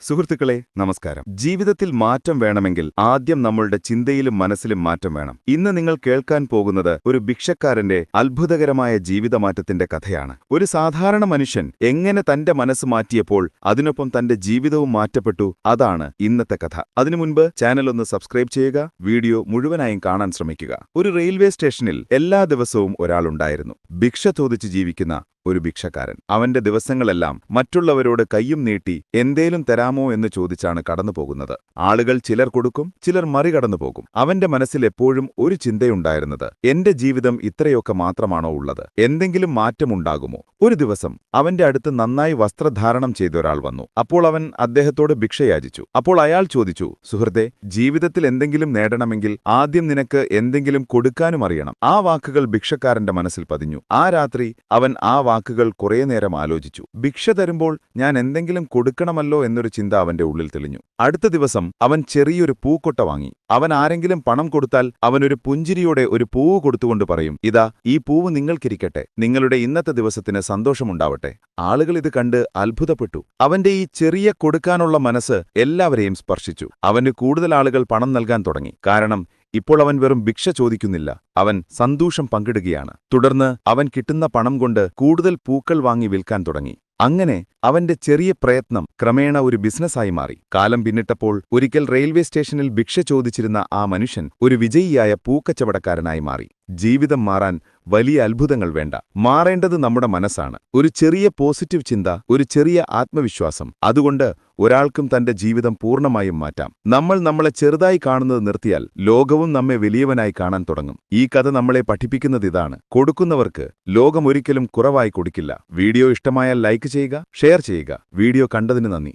സുഹൃത്തുക്കളെ നമസ്കാരം. ജീവിതത്തിൽ മാറ്റം വേണമെങ്കിൽ ആദ്യം നമ്മളുടെ ചിന്തയിലും മനസ്സിലും മാറ്റം വേണം. ഇന്ന് നിങ്ങൾ കേൾക്കാൻ പോകുന്നത് ഒരു ഭിക്ഷക്കാരന്റെ അത്ഭുതകരമായ ജീവിതമാറ്റത്തിന്റെ കഥയാണ്. ഒരു സാധാരണ മനുഷ്യൻ എങ്ങനെ തന്റെ മനസ്സ് മാറ്റിയപ്പോൾ അതിനൊപ്പം തന്റെ ജീവിതവും മാറ്റപ്പെട്ടു അതാണ് ഇന്നത്തെ കഥ. അതിനു മുൻപ് ചാനൽ ഒന്ന് സബ്സ്ക്രൈബ് ചെയ്യുക വീഡിയോ മുഴുവനായും കാണാൻ ശ്രമിക്കുക. ഒരു റെയിൽവേ സ്റ്റേഷനിൽ എല്ലാ ദിവസവും ഒരാളുണ്ടായിരുന്നു ഭിക്ഷ ചോദിച്ച് ജീവിക്കുന്ന ഒരു ഭിക്ഷക്കാരൻ. അവന്റെ ദിവസങ്ങളെല്ലാം മറ്റുള്ളവരോട് കയ്യും നീട്ടി എന്തേലും തരാമോ എന്ന് ചോദിച്ചാണ് കടന്നുപോകുന്നത്. ആളുകൾ ചിലർ കൊടുക്കും ചിലർ മറികടന്നു പോകും അവന്റെ മനസ്സിൽ എപ്പോഴും ഒരു ചിന്തയുണ്ടായിരുന്നത് എന്റെ ജീവിതം ഇത്രയൊക്കെ മാത്രമാണോ ഉള്ളത്? എന്തെങ്കിലും മാറ്റമുണ്ടാകുമോ? ഒരു ദിവസം അവന്റെ അടുത്ത് നന്നായി വസ്ത്രധാരണം ചെയ്തൊരാൾ വന്നു. അപ്പോൾ അവൻ അദ്ദേഹത്തോട് ഭിക്ഷയാചിച്ചു. അപ്പോൾ അയാൾ ചോദിച്ചു സുഹൃത്തെ ജീവിതത്തിൽ എന്തെങ്കിലും നേടണമെങ്കിൽ ആദ്യം നിനക്ക് എന്തെങ്കിലും കൊടുക്കാനും അറിയണം. ആ വാക്കുകൾ ഭിക്ഷക്കാരന്റെ മനസ്സിൽ പതിഞ്ഞു. ആ രാത്രി അവൻ ആ വാക്കുകൾ കുറേ നേരം ആലോചിച്ചു. ഭിക്ഷ തരുമ്പോൾ ഞാൻ എന്തെങ്കിലും കൊടുക്കണമല്ലോ എന്നൊരു ചിന്ത അവന്റെ ഉള്ളിൽ തെളിഞ്ഞു. അടുത്ത ദിവസം അവൻ ചെറിയൊരു പൂക്കൊട്ട വാങ്ങി. അവൻ ആരെങ്കിലും പണം കൊടുത്താൽ അവനൊരു പുഞ്ചിരിയോടെ ഒരു പൂവ് കൊടുത്തുകൊണ്ട് പറയും ഇതാ ഈ പൂവ് നിങ്ങൾക്കിരിക്കട്ടെ. നിങ്ങളുടെ ഇന്നത്തെ ദിവസത്തിന് സന്തോഷമുണ്ടാവട്ടെ. ആളുകൾ ഇത് കണ്ട് അത്ഭുതപ്പെട്ടു. അവന്റെ ഈ ചെറിയ കൊടുക്കാനുള്ള മനസ്സ് എല്ലാവരെയും സ്പർശിച്ചു. അവന് കൂടുതൽ ആളുകൾ പണം നൽകാൻ തുടങ്ങി. കാരണം ഇപ്പോൾ അവൻ വെറും ഭിക്ഷ ചോദിക്കുന്നില്ല. അവൻ സന്തോഷം പങ്കിടുകയാണ്. തുടർന്ന് അവൻ കിട്ടുന്ന പണം കൊണ്ട് കൂടുതൽ പൂക്കൾ വാങ്ങി വിൽക്കാൻ തുടങ്ങി. അങ്ങനെ അവന്റെ ചെറിയ പ്രയത്നം ക്രമേണ ഒരു ബിസിനസ്സായി മാറി. കാലം പിന്നിട്ടപ്പോൾ ഒരിക്കൽ റെയിൽവേ സ്റ്റേഷനിൽ ഭിക്ഷ ചോദിച്ചിരുന്ന ആ മനുഷ്യൻ ഒരു വിജയിയായ പൂക്കച്ചവടക്കാരനായി മാറി. ജീവിതം മാറാൻ വലിയ അത്ഭുതങ്ങൾ വേണ്ട. മാറേണ്ടത് നമ്മുടെ മനസ്സാണ്. ഒരു ചെറിയ പോസിറ്റീവ് ചിന്ത ഒരു ചെറിയ ആത്മവിശ്വാസം. അതുകൊണ്ട് ഒരാൾക്കും തന്റെ ജീവിതം പൂർണമായും മാറ്റാം. നമ്മൾ നമ്മളെ ചെറുതായി കാണുന്നത് നിർത്തിയാൽ ലോകവും നമ്മെ വലിയവനായി കാണാൻ തുടങ്ങും. ഈ കഥ നമ്മളെ പഠിപ്പിക്കുന്നത് ഇതാണ്. കൊടുക്കുന്നവർക്ക് ലോകം ഒരിക്കലും കുറവായി കൊടുക്കില്ല. വീഡിയോ ഇഷ്ടമായാൽ ലൈക്ക് ചെയ്യുക ഷെയർ ചെയ്യുക. വീഡിയോ കണ്ടതിന് നന്ദി.